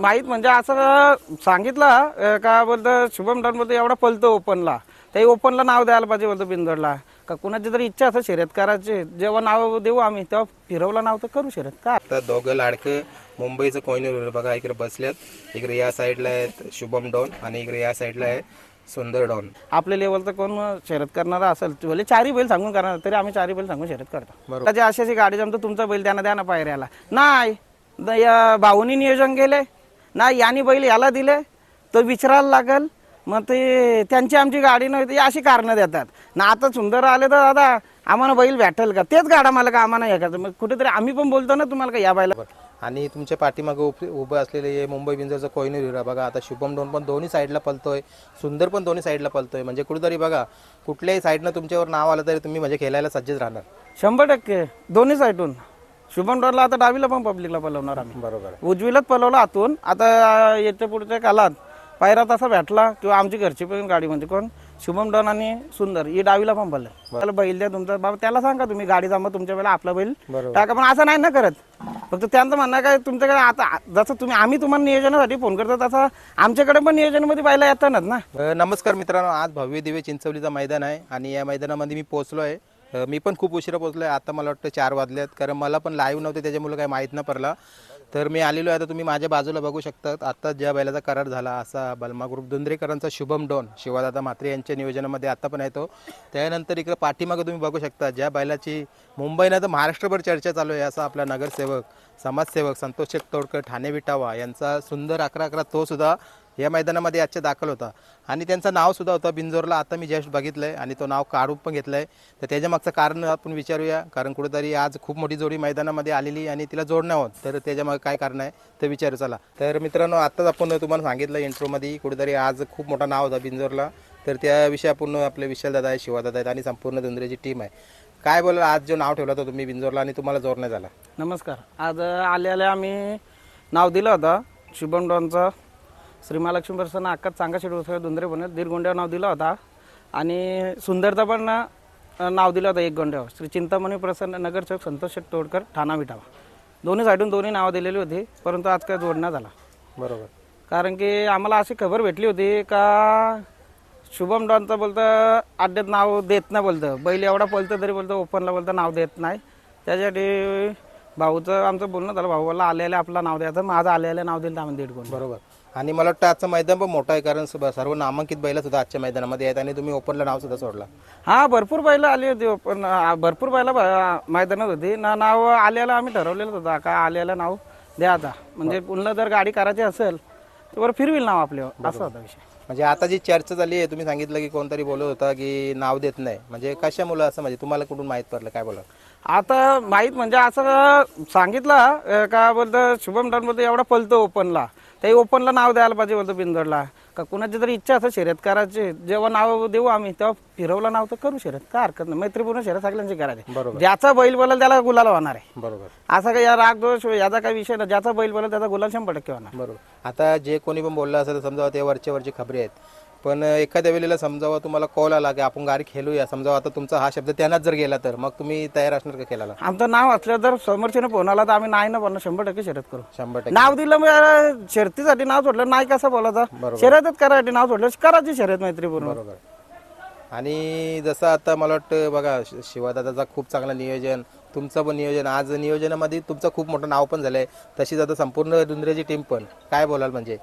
माहीत म्हणजे असं सांगितलं का बोलतं शुभम डॉन बोलतो एवढा पलतो ओपनला त्याही ओपनला नाव द्यायला पाहिजे बोलतो बिंदोडला का कुणाची तरी इच्छा असं शर्यत करायची जेव्हा नाव देऊ आम्ही तेव्हा फिरवलं नाव तर करू शर्यत काय आता दोघं लाडकं मुंबईचं कोयनूर बघा इकडे बसल्यात इकडे या साईडला आहेत शुभम डॉन आणि इकडे या साईडला आहे सुंदर डॉन. आपल्या लेवलचं कोण शर्यत करणारा असेल भले चारही बैल सांगून करणार तरी आम्ही चारही बैल सांगून शर्यत करतो. त्याची अशी अशी गाडी जमतो तुमचा बैल त्यांना द्या ना पायऱ्याला. नाही. या भाऊनी नियोजन केले नाही यांनी बैल याला दिले तो विचारायला लागल. मग ते त्यांची आमची गाडी नव्हती अशी कारणं देतात. ना आता सुंदर आले तर दादा आम्हाला बैल भेटेल का? तेच गाडा मला का आम्हाला हे करायचं मग कुठेतरी आम्ही पण बोलतो ना तुम्हाला का या बैला आणि तुमच्या पाठीमागे उप उभं असलेले हे मुंबई बिंजरचं कोयनूर हिरा बघा. आता शुभम डॉन पण दोन्ही साईडला पलतोय. सुंदर पण दोन्ही साईडला पलतोय. म्हणजे कुठेतरी बघा कुठल्याही साईडनं तुमच्यावर नाव आलं तरी तुम्ही म्हणजे खेळायला सज्जच राहणार. शंभर टक्के. दोन्ही साईडून. शुभम डॉनला आता डावीला पण पब्लिकला पलवणार आम्ही. बरोबर उजवीलाच पलवलं आतून. आता येत्या पुढच्या कालात पायरा तसा भेटला किंवा आमची घरची पण गाडी म्हणजे कोण? शुभम डॉन आणि सुंदर ही डावीला पण पडलं त्याला बैल द्या तुमचा. बाबा त्याला सांगा तुम्ही गाडी जमा तुमच्या वेळेला आपला बैल. बरोबर. टाका पण असं नाही ना करत. फक्त त्यांचं म्हणणं काय तुमच्याकडे आता जसं तुम्ही आम्ही तुम्हाला नियोजनासाठी फोन करतो तसं आमच्याकडे पण नियोजनामध्ये पाहिला येतानाच ना. अ, नमस्कार मित्रांनो. आज भव्य दिव्य चिंचवलीचं मैदान आहे. आणि या मैदानामध्ये मी पोहोचलो आहे. मी पण खूप उशिरा पोहोचलो आहे आता मला वाटतं चार वाजले आहेत कारण मला पण लाईव्ह नव्हते त्याच्यामुळे काही माहीत न पडला. तर मी आलेलो आहे आता तुम्ही माझ्या बाजूला बघू शकतात. आता ज्या बैलाचा करार झाला असा बलमा ग्रुप धुंद्रेकरांचा शुभम डॉन शिवादादा म्हात्रे यांच्या नियोजनामध्ये आता पण येतो. त्यानंतर इकडे पाठीमागं तुम्ही बघू शकता ज्या बैलाची मुंबई तर महाराष्ट्रभर चर्चा चालू आहे असा आपला नगरसेवक समाजसेवक संतोष शेख तोडकर ठाणे विटावा यांचा सुंदर अकरा अकरा तो सुद्धा या मैदानामध्ये आजच्या दाखल होता. आणि त्यांचं नाव सुद्धा होतं बिंजोरला. आता मी जस्ट बघितलंय आणि तो नाव काढून पण घेतलंय. तर त्याच्या मागचं कारण आपण विचारूया. कारण कुठेतरी आज खूप मोठी जोडी मैदानामध्ये आलेली आणि तिला जोडणं आहोत तर त्याच्यामागे काय कारण आहे ते विचारू. चला. तर मित्रांनो आत्ताच आपण तुम्हाला सांगितलं इंट्रोमध्ये कुठेतरी आज खूप मोठा नाव होता बिंजोरला. तर त्याविषयी आपण आपले विशालदादा आहे शिवादादा आहेत आणि संपूर्ण धुंद्रेची टीम आहे. काय बोला आज जो नाव ठेवला होता तुम्ही बिंजोरला आणि तुम्हाला जोडण्यात झाला नमस्कार. आज आले आले आम्ही नाव दिलं होतं शुभम डॉनचं. श्री महालक्ष्मी प्रसन्न अक्का चांगा शेड दुंदरे बनत दीड गोंड्यावर नाव दिलं होता. आणि सुंदरचं पण नाव दिलं होतं एक गोंड्यावर. श्री चिंतामणी प्रसन्न नगरसेवक संतोष शेट तोडकर ठाणा विटावा दोन्ही साईडून दोन्ही नावं दिलेली होती परंतु आज काय जोडण्यात झाला. बरोबर. कारण की आम्हाला अशी खबर भेटली होती का शुभम डॉनचं बोलतं अड्ड्यात नाव देत नाही बोलतं. बैल एवढा पळतं तरी बोलतं ओपनला बोलतं नाव देत नाही. त्याच्यासाठी भाऊचं आमचं बोलणं झालं भाऊ बोलला आलेलं आपलं नाव द्यायचं माझं आलेलं नाव दिलं आम्ही दीड गुण बरोबर. आणि मला वाटतं आजचं मैदान पण मोठं आहे कारण सर्व नामांकित बैला सुद्धा आजच्या मैदानामध्ये आहेत आणि तुम्ही ओपनला नाव सुद्धा सोडला. हा भरपूर बैल आली होती पण भरपूर बैला मैदानात होती. ना नाव आल्याला आम्ही ठरवलेलं होतं का आल्याला नाव द्या आता. म्हणजे पुन्हा जर गाडी करायची असेल तर बरं फिरविल नाव आपल्यावर असं होता विषय. म्हणजे आता जी चर्चा झाली आहे तुम्ही सांगितलं की कोणतरी बोलत होता की नाव देत नाही. म्हणजे कशामुळे असं म्हणजे तुम्हाला कुठून माहीत पडलं? काय बोला आता माहीत म्हणजे असं सांगितलं अं, का बोलतं शुभम डॉन बोलतो एवढा पलतो ओपनला. त्याही ओपनला नाव द्यायला पाहिजे बोलतो बिंदोडला का कुणाची तरी इच्छा असं शर्यत करायची जेव्हा नाव देऊ आम्ही तेव्हा फिरवलं नाव तर करू शर्यत. काय हरकत नाही. मैत्रीपूर्ण शर्यत सगळ्यांची करायची. बरोबर. ज्याचा बैल बोलाल त्याला गुलाल होणार आहे. बरोबर. असा काही या राग दोष याचा काही विषय नाही. ज्याचा बैल बोलाल त्याचा गुलाल शंभर टक्के होणार. बरोबर. आता जे कोणी पण बोललं असेल समजा ते वरचे वरचे खबरी आहेत. पण एखाद्या वेळेला समजावं तुम्हाला कॉल आला की आपण गाडी खेळूया. समजावं आता तुमचा हा शब्द त्यांनाच जर गेला तर मग तुम्ही तयार असणार का खेळायला? आमचं नाव असलं जर समोरच्याने फोन आला तर आम्ही नाही ना बोलणार. शंभर टक्के शर्यत करू. शंभर टक्के. नाव दिलं मग शर्तीसाठी नाव सोडलं नाही कसं बोलायचं? शर्यतच करायसाठी नाव सोडलं करायची शर्यत मैत्रीपूर्ण. बरोबर. आणि जसं आता मला वाटतं बघा शि- शिवादादाचा खूप चांगलं नियोजन तुमचं पण नियोजन आज नियोजनामध्ये तुमचं खूप मोठं नाव पण झालंय. तशीच आता संपूर्ण दुंद्रेची टीम पण. काय बोलाल म्हणजे?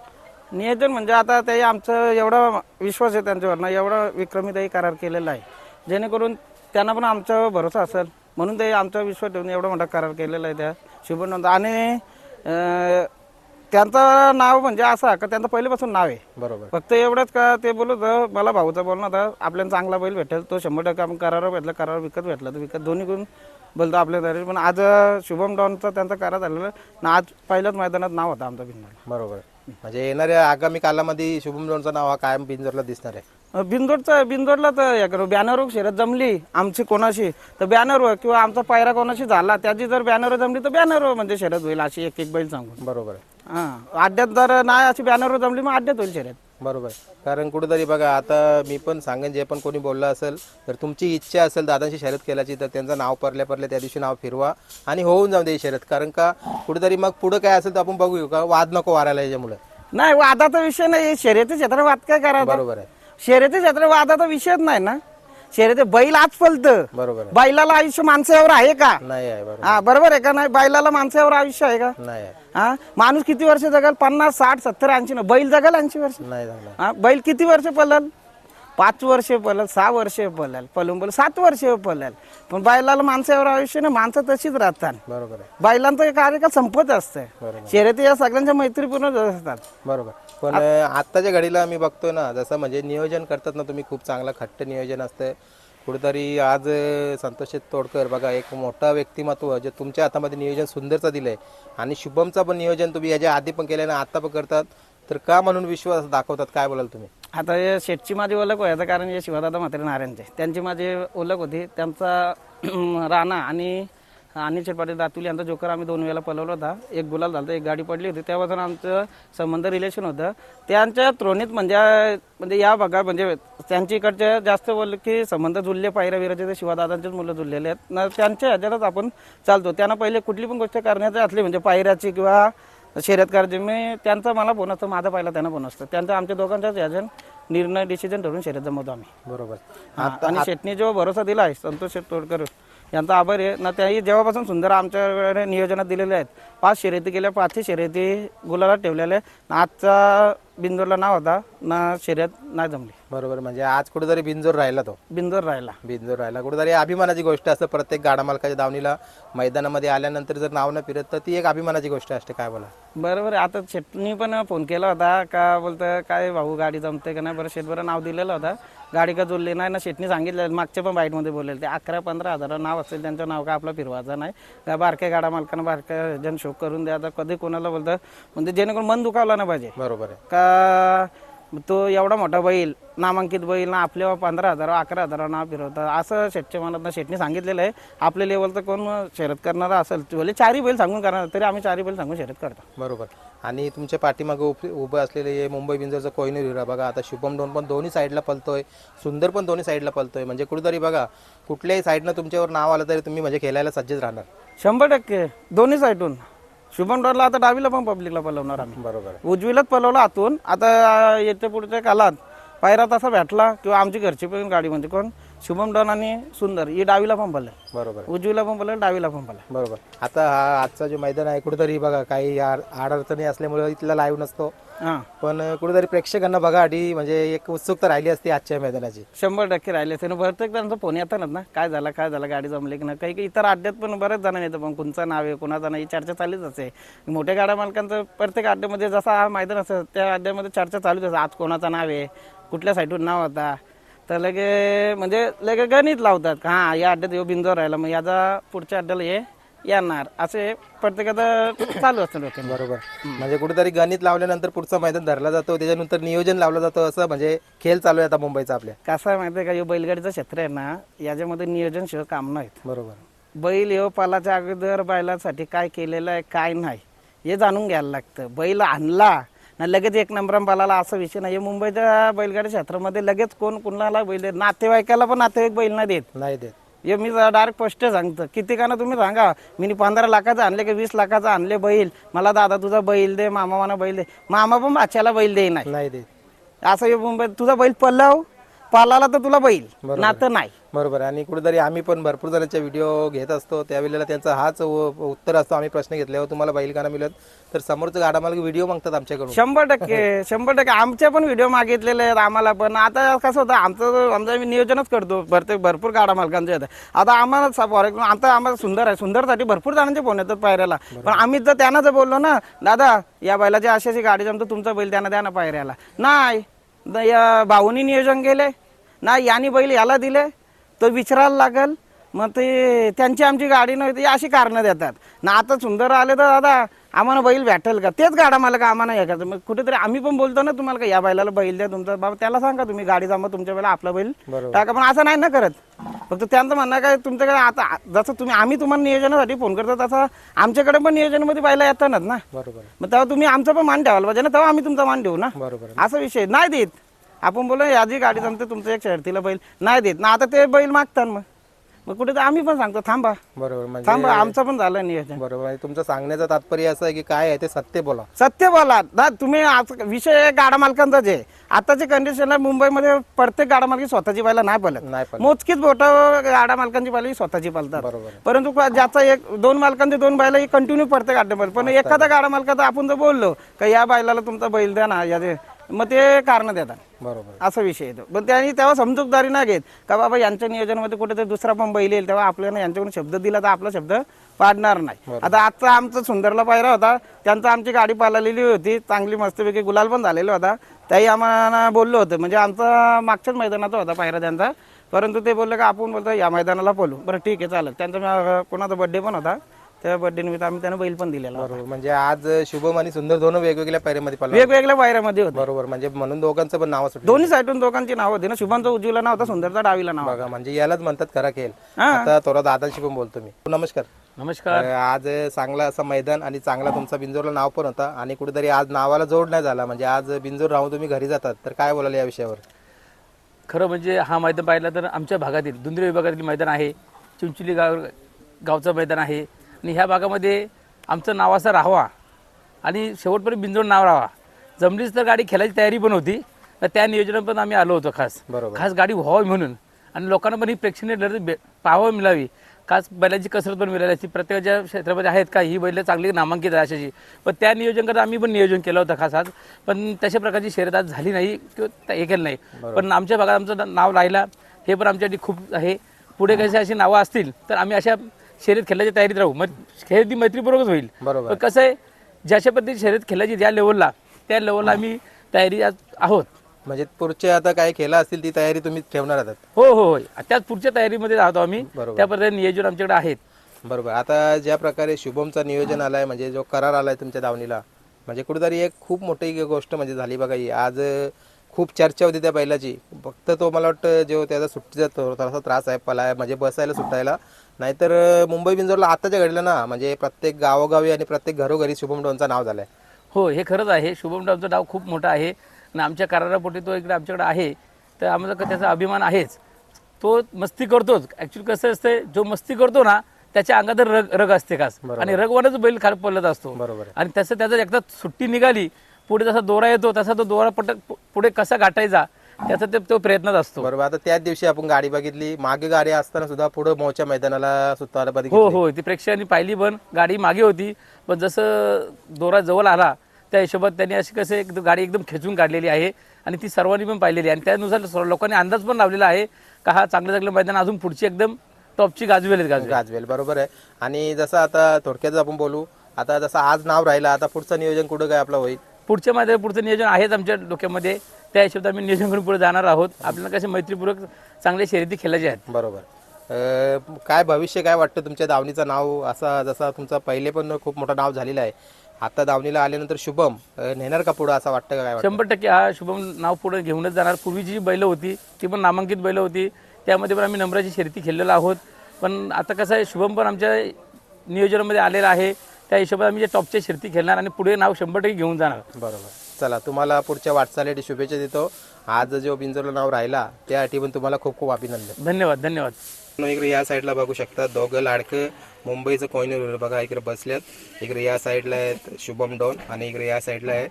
नियोजन म्हणजे आता ते आमचं एवढा विश्वास आहे त्यांच्यावर एवढा विक्रमी त्याही करार केलेला आहे. जेणेकरून त्यांना पण आमच्यावर भरोसा असेल. म्हणून ते आमचा विश्वास ठेवून एवढा मोठा करार केलेला आहे त्या शुभनंद आणि त्यांचं नाव म्हणजे असं का त्यांचं पहिल्यापासून नाव आहे. बरोबर. फक्त एवढंच का ते बोलत मला भाऊचं बोलणं होतं. आपल्याला चांगला बैल भेटेल. तो शंभर टक्के आपण करारावर भेटला करार विकत भेटला. तर विकत दोन्ही करून बोलतो आपल्या तरी पण आज शुभम डॉनचा त्यांचा करार झालेला ना आज पहिल्याच मैदानात नाव होतं आमचं भिन्न बरोबर. म्हणजे येणाऱ्या आगामी कालामध्ये शुभम डोनचं नाव हा कायम बिंजरला दिसणार आहे. बिंदोडचं बिंदोडला तर हे करू. बॅनरवर शर्यत जमली आमची कोणाशी? तर बॅनरवर किंवा आमचा पायरा कोणाशी झाला त्याची जर बॅनरवर जमली तर बॅनरवर म्हणजे शर्यत होईल अशी एक एक बैल सांगून बरोबर आहे. हां अड्ड्यात जर नाही अशी बॅनरवर जमली मग अड्ड्यात होईल शर्यत बरोबर. कारण कुठेतरी बघा आता मी पण सांगेन जे पण कोणी बोललं असेल तर तुमची इच्छा असेल दादांची शर्यत केल्याची तर त्यांचं नाव परल्या परल्या त्या दिवशी नाव फिरवा आणि होऊन जाऊ दे शर्यत. कारण का कुठेतरी मग पुढं काय असेल तर आपण बघू का वाद नको वारायला याच्यामुळे. नाही वादाचा विषय नाही शर्यती क्षेत्र वाद काय करायचा? बरोबर आहे. शर्यती क्षेत्र वादाचा विषयच नाही ना? शर्यती बैल आज फलतं बरोबर आहे. बैलाला आयुष्य माणसावर आहे का? नाही आहे बरोबर. हा बरोबर आहे का नाही? बैलाला माणसावर आयुष्य आहे का? नाही आहे. हा माणूस किती वर्ष जगल? पन्नास साठ सत्तर ऐंशी ना बैल जगल ऐंशी वर्ष? नाही हा बैल किती वर्ष पळल पाच वर्ष पळल सहा वर्ष पळल पळून पळून सात वर्ष पळल पण बैलाला माणसावर आयुष्य ना माणसं तशीच राहतात. बरोबर आहे. बैलांचं कार्यकाल संपत बरोबर शर्यती या सगळ्यांच्या मैत्रीपूर्ण असतात. बरोबर पण आत्ताच्या घडीला मी बघतोय ना जसं म्हणजे नियोजन करतात ना तुम्ही खूप चांगलं खट्ट नियोजन असतं कुठेतरी आज संतोष तोडकर बघा एक मोठा व्यक्तिमत्व जे तुमच्या हातामध्ये नियोजन सुंदरचं दिलंय. आणि शुभमचं पण नियोजन तुम्ही याच्या आधी पण केलं ना आता पण करतात. तर का म्हणून विश्वास दाखवतात? काय बोलाल तुम्ही? आता हे शेटची माझी ओळख व्हायचं कारण हे शिवदादा म्हात्रे नारायणचे. त्यांची माझी ओळख होती. त्यांचा राणा आणि अनिल शेटपाटील दातुली यांचा जोकर आम्ही दोन वेळेला पलवला होता. एक गुलाल झाला एक गाडी पडली होती. तेव्हापासून आमचं संबंध रिलेशन होतं. त्यांच्या त्रोणीत म्हणजे म्हणजे या भागात म्हणजे त्यांच्या इकडचे जास्त बोलले की संबंध जुळले पायऱ्या विराचे ते शिवादादांचेच मुलं जुळलेले आहेत. ना त्यांच्या ह्याच्यातच आपण चालतो. त्यांना पहिले कुठली पण गोष्ट करण्याची असली म्हणजे पायऱ्याची किंवा शर्यत करायची मी त्यांचा मला फोन असतो माझा पहिला त्यांना फोन असतो. त्यांचा आमच्या दोघांच्याच ह्याच्यात निर्णय डिसिजन ठरवून शर्यत जमवतो आम्ही. बरोबर. हा, आणि शेटने जो भरोसा दिला आहे संतोष शेट तोडकर यांचा आभार आहे. ना त्याही जेव्हापासून सुंदर आमच्याकडे नियोजनात दिलेले आहेत पाच शर्यती केल्या पाचही शर्यती गुलाला ठेवलेल्या आहेत. आजचा बिंदूरला नाव होता ना शर्यत नाही जमली. बरोबर म्हणजे आज कुठेतरी बिनजोर राहिला तो. बिंदूर राहिला. बिनजोर राहिला. कुठेतरी अभिमानाची गोष्ट असते प्रत्येक गाडा मालकाच्या दावणीला. मैदानामध्ये आल्यानंतर जर नाव न फिरत तर ती एक अभिमानाची गोष्ट असते काय बोला बरोबर आहे. आता शेटनी पण फोन केला होता का बोलतं काय भाऊ गाडी जमते का नाही? बरं शेटबरं नाव दिलेलं होतं. गाडी का जोडली नाही ना शेटनी सांगितलं मागच्या पण बाईटमध्ये बोललेलं ते अकरा पंधरा हजार नाव असेल त्यांचं नाव का आपलं फिरवायचं नाही? त्या बारक्या गाडा मालकांना बारक्या जण शोक करून द्या? आता कधी कोणाला बोलतं म्हणजे जेणेकरून मन दुखावलं नाही पाहिजे. बरोबर आहे. का तो एवढा मोठा बैल नामांकित बैल ना आपल्या पंधरा हजार अकरा हजार नाव फिरवतात असं शेटच्या मनात शेटने सांगितलेलं आहे. आपल्या लेवलचं कोण शर्यत करणारा असेल भले चारही बैल सांगून करणार तरी आम्ही चारही बैल सांगून शर्यत करतो. बरोबर. आणि तुमच्या पाठीमागं उप उभं असलेले हे मुंबई बिंजरचं कोहिनूर हिरा बघा आता शुभम डोन पण दोन्ही साईडला पलतोय. सुंदर पण दोन्ही साईडला पलतोय. म्हणजे कुठेतरी बघा कुठल्याही साईडनं तुमच्यावर नाव आलं तरी तुम्ही म्हणजे खेळायला सज्जच राहणार. शंभर टक्के. दोन्ही साईडून शुभम डॉरला आता डावीला पण पब्लिकला पलवणार आम्ही. बरोबर आहे. उजवीलाच पलवला आतून. आता येते पुढच्या कालात पायरा तसा भेटला किंवा आमची घरची पण गाडी म्हणजे कोण? शुभम डॉन आणि सुंदर ही डावीला पण पडले बरोबर. आहे. उजवीला पण पडले डावीला पण पडले बरोबर. आता हा आजचा जो मैदान आहे कुठेतरी बघा काही आड अडचणी असल्यामुळे इथला लाईव्ह नसतो. हां. पण कुठेतरी प्रेक्षकांना बघासाठी म्हणजे एक उत्सुकता राहिली असती आजच्या मैदानाची. शंभर टक्के राहिले त्यानं प्रत्येक जणांचा फोन येतानाच ना काय झालं काय झालं गाडी जमली की ना काही काही इतर अड्ड्यात पण बऱ्याच जणांना येतं. पण कोणचं नाव आहे कोणाचं नाही ही चर्चा चालूच असते. मोठ्या गाड्या मालकांचं प्रत्येक अड्ड्यामध्ये जसा हा मैदान असतं त्या अड्ड्यामध्ये चर्चा चालूच असते. आज कोणाचं नाव आहे कुठल्या साईडून नाव होता तर लगे म्हणजे लगे गणित लावतात का हां या अड्ड्यात येऊ बिंदूवर राहिला मग याचा पुढच्या अड्ड्याला हे येणार. असे प्रत्येकाचं चालू असतं डोक्यात बरोबर. म्हणजे कुठेतरी गणित लावल्यानंतर पुढचं मैदान धरला जातो त्याच्यानंतर नियोजन लावलं जातं असं म्हणजे खेळ चालू आहे आता मुंबईचा आपल्या. कसं आहे माहिती आहे का हे बैलगाडीचं क्षेत्र आहे ना याच्यामध्ये नियोजन शिवाय काम नाहीत. बरोबर. बैल येऊ पालाच्या अगोदर बैलासाठी काय केलेलं आहे काय नाही हे जाणून घ्यायला लागतं. बैल आणला ना लगेच एक नंबर पालाला असा विषय नाही मुंबईच्या बैलगाडी क्षेत्रामध्ये लगेच कोण कुणाला बैल देत? नातेवाईकाला पण नातेवाईक बैल नाही देत. नाही देत. हे मी डायरेक्ट स्पष्ट सांगतो. किती का ना तुम्ही सांगा. मी पंधरा लाखाचं आणले की वीस लाखाचं आणले बैल. मला दादा तुझा बैल दे मामा मला बैल दे. मामा पण बाच्याला बैल दे नाही नाही देत. असं हे मुंबईत तुझा बैल पल्लाव? पालाला तर तुला बैल नातं नाही. बरोबर. आणि कुठेतरी आम्ही पण भरपूर जणांचे व्हिडिओ घेत असतो. त्यावेळेला त्यांचा हाच उ- उत्तर असतो. आम्ही प्रश्न घेतल्यावर तुम्हाला बैल गाणं मिळत तर समोरचं गाडा मला व्हिडिओ मागतात आमच्याकडून. शंभर टक्के शंभर टक्के. आमचे पण व्हिडिओ मागितलेले आहेत आम्हाला पण आता कसं होतं आमचं आमचं आम्ही नियोजनच करतो. भरते भरपूर गाडा मालकांचे येतं आता आम्हाला आता आम्हाला सुंदर आहे. सुंदरसाठी भरपूर जणांचे फोन येतात पायऱ्याला. पण आम्ही जर त्यांना जर बोललो ना दादा या बैलाची अशी अशी गाडी जमतो तुमचा बैल त्यांना द्या ना पायऱ्याला. नाही. या भाऊनी नियोजन केले नाही यांनी बैल याला दिले तो विचारायला लागल. मग ते त्यांची आमची गाडी नव्हती अशी कारणं देतात. ना आता सुंदर आले तर दादा आम्हाला बैल भेटेल का? तेच गाडा मला का आम्हाला हे करायचं मग कुठेतरी आम्ही पण बोलतो ना तुम्हाला का या बैलाला बैल द्या तुमचा बाबा त्याला सांगा तुम्ही गाडी जमा तुमच्या वेळेला आपला बैल. टाका. पण असं नाही ना करत. फक्त त्यांचं म्हणणं काय तुमच्याकडे आता जसं तुम्ही आम्ही तुम्हाला नियोजनासाठी फोन करतो तसं आमच्याकडे पण नियोजनामध्ये बैला येतानाच ना. बरोबर. मग तेव्हा तुम्ही आमचा पण मान ठेवायला पाहिजे ना तेव्हा आम्ही तुमचा मान ठेवू ना. बरोबर. असा विषय. नाही देत. आपण बोलू याची गाडी जमते तुमचं एक शर्तीला बैल. नाही देत. ना आता ते बैल मागतात मग. मग कुठे आम्ही पण सांगतो थांबा. बरोबर म्हणजे थांबा आमचं पण झालं नियोजन. बरोबर म्हणजे तुमचं सांगण्याचं तात्पर्य असं आहे की काय आहे ते सत्य बोला. सत्य बोला. ना तुम्ही आज विषय गाडा मालकांचाच आहे आताची कंडिशनला मुंबईमध्ये प्रत्येक गाडा मालकी स्वतःची बैला नाही पलत नाही मोजकीच बोट गाडा मालकांची ही स्वतःची पलतात बरोबर. आहे. परंतु का- ज्याचा एक दोन मालकांचे दोन बैल ही कंटिन्यू प्रत्येक बैल पण एखादा गाडा मालकाचा आपण जर बोललो का या बैलाला तुमचा बैल द्या ना याचे मग ते कारण देतात. बरोबर. असा विषय येतो. पण त्यांनी तेव्हा समजूतदारी नाही घेत. का बाबा यांच्या नियोजनामध्ये कुठेतरी दुसरा पण बैल येईल तेव्हा आपल्याला यांच्याकडून शब्द दिला तर आपला शब्द पाडणार नाही. आता आजचा आमचा सुंदरला पायरा होता. त्यांचा आमची गाडी पाळलेली होती. चांगली मस्तपैकी गुलाल पण झालेला होता. त्याही आम्हाला बोललो होतं. म्हणजे आमचा मागच्याच मैदानाचा होता पायरा त्यांचा. परंतु ते बोलले का आपण बोलतो या मैदानाला बोलू. बरं ठीक आहे चालेल. त्यांचा कोणाचा बड्डे पण होता. त्या बड्डे निमित्त आम्ही त्यांना बैल पण दिलेला होता. बरोबर. म्हणजे आज शुभम आणि सुंदर दोन वेगवेगळ्या पायऱ्यामध्ये पडला वेगवेगळ्या पायऱ्यामध्ये होते. बरोबर. म्हणजे म्हणून दोघांचं पण नाव सुटलं. दोन्ही साईडून दोघांची नाव होती ना. शुभांचा उजवीला नाव होता सुंदरचा डावीला नाव. बघा म्हणजे यालाच म्हणतात खरा खेळ. हा. आता थोडा दादाशी पण बोलतो मी. नमस्कार. नमस्कार. अं, आज चांगला असं मैदान आणि चांगला तुमचा बिंजोरला नाव पण होता. आणि कुठेतरी आज नावाला जोड नाही झाला. म्हणजे आज बिंजोर राहून तुम्ही घरी जातात. तर काय बोलाल या विषयावर? खरं म्हणजे हा मैदान पाहिला तर आमच्या भागातील दुंद्रे विभागातील मैदान आहे. चिंचोली गाव गावचं मैदान आहे. आणि ह्या भागामध्ये आमचं नाव असं राहावा. आणि शेवटपर्यंत बिंजोड नाव राहावा. जमलीच तर गाडी खेळायची तयारी पण होती. तर त्या नियोजनात पण आम्ही आलो होतो खास. बरोबर. खास गाडी व्हावी म्हणून. आणि लोकांना पण ही प्रेक्षणीय लढत पाहावं मिळावी. खास बैलाची कसरत पण मिळाली असती. प्रत्येकाच्या क्षेत्रामध्ये आहेत का ही बैल चांगली नामांकित आहे अशाची. पण त्या नियोजन करता आम्ही पण नियोजन केलं होतं खास आज. पण तशा प्रकारची शर्यत आज झाली नाही किंवा हे केलं नाही. पण आमच्या भागात आमचं नाव राहिला. हे पण आमच्यासाठी खूप आहे. पुढे कशी अशी नावं असतील तर आम्ही अशा शर्यत खेळण्याच्या तयारीत राहू. मग खेळ ती मैत्रीपूर्वकच होईल. बरोबर. पण कसं आहे ज्याच्या पद्धतीने शर्यत खेळायची ज्या लेवलला त्या लेवलला आम्ही तयारी आज आहोत. म्हणजे पुढचे आता काय खेळा असतील ती तयारी तुम्ही ठेवणार आहात. हो हो हो. त्याच पुढच्या तयारीमध्ये राहतो आम्ही. बरोबर. त्या पद्धतीने नियोजन आमच्याकडे आहेत. बरोबर. आता ज्या प्रकारे शुभमचा नियोजन आलाय म्हणजे जो करार आलाय तुमच्या दावणीला म्हणजे कुठेतरी एक खूप मोठी गोष्ट म्हणजे झाली बघा ही. आज अं, खूप चर्चा होती त्या बैलाची. फक्त तो मला वाटतं जो त्याचा सुट्टीचा थो- थोडासा त्रास आहे पलाय म्हणजे बसायला सुटायला. नाहीतर मुंबई बिंजोरला आताच्या घडलं ना म्हणजे प्रत्येक गावोगावी आणि प्रत्येक घरोघरी शुभम डोनचं नाव झालंय. हो हे खरंच आहे. शुभम डावचं डाव खूप मोठा आहे. आणि आमच्या करारापोटी तो इकडे आमच्याकडे आहे. तर आम्हाला त्याचा अभिमान आहेच. तो मस्ती करतोच. ॲक्च्युली कसं असतं जो मस्ती करतो ना त्याच्या अंगात रग रग असते खास. आणि रगवानच बैल खाली पडत असतो. बरोबर. आहे. आणि त्याचं त्याचं एकदा सुट्टी निघाली पुढे जसा दोरा येतो तसा तो दोरा पट पुढे कसा गाठायचा त्याचा ते तो प्रयत्नच असतो. बरोबर. आता त्याच दिवशी आपण गाडी बघितली. मागे गाडी असताना सुद्धा पुढे मोच्या मैदानाला सुताला हो बघितली. हो ती प्रेक्षकांनी पाहिली पण गाडी मागे होती. पण जसं दोरा जवळ आला त्या हिशोबात त्यांनी अशी कसं एक गाडी एकदम खेचून काढलेली आहे आणि ती सर्वांनी पण पाहिलेली आहे. आणि त्यानुसार सर्व लोकांनी अंदाज पण लावलेला आहे का हा चांगलं चांगलं मैदान अजून पुढची एकदम टॉपची गाजवेल गाजवेल. गाजवेल. बरोबर आहे. आणि जसं आता थोडक्यात आपण बोलू आता जसं आज नाव राहिलं आता पुढचं नियोजन कुठं काय आपलं होईल? पुढच्या मैदान पुढचं नियोजन आहेच आमच्या डोक्यामध्ये. त्या हिशोबात आम्ही नियोजन करून पुढे जाणार आहोत. आपल्याला कसे मैत्रीपूर्वक चांगल्या शर्यती खेळायचे आहेत. बरोबर. अं, काय भविष्य काय वाटतं तुमच्या दावणीचं नाव? असा जसा तुमचा पहिले पण खूप मोठं नाव झालेलं आहे. आता दावणीला आल्यानंतर शुभम अं, नेणार का पुढं? असं वाटतं का काय वाटतं? शंभर टक्के हा शुभम नाव पुढे घेऊनच जाणार. पूर्वीची जी बैलं होती ती पण नामांकित बैलं होती. त्यामध्ये पण आम्ही नंबराची शर्यती खेळलेलो आहोत. पण आता कसं आहे शुभम पण आमच्या नियोजनामध्ये आलेला आहे. त्या हिशोबात आम्ही टॉपच्या शर्यती खेळणार आणि पुढे नाव शंभर टक्के घेऊन जाणार. बरोबर. चला तुम्हाला पुढच्या वाटचालीसाठी शुभेच्छा देतो. आज जो बिंजोरला नाव राहिला त्यासाठी पण तुम्हाला खूप खूप अभिनंदन. धन्यवाद धन्यवाद. इकडे या साईडला बघू शकता दोघं लाडकं मुंबईचं कोयनूर बघा इकडे बसल्यात इकडे या साईडला आहेत शुभम डॉन आणि इकडे या साईडला आहे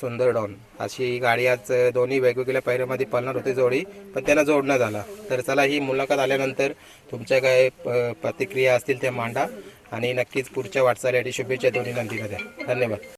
सुंदर डॉन. अशी गाडी आज दोन्ही वेगवेगळ्या पायऱ्यामध्ये पळणार होती जोडी पण त्यांना जोडण्यात झाला. तर चला ही मुलाखत आल्यानंतर तुमच्या काय प्रतिक्रिया असतील त्या मांडा. आणि नक्कीच पुढच्या वाटचालीसाठी शुभेच्छा दोन्ही नंदीला द्या धन्यवाद.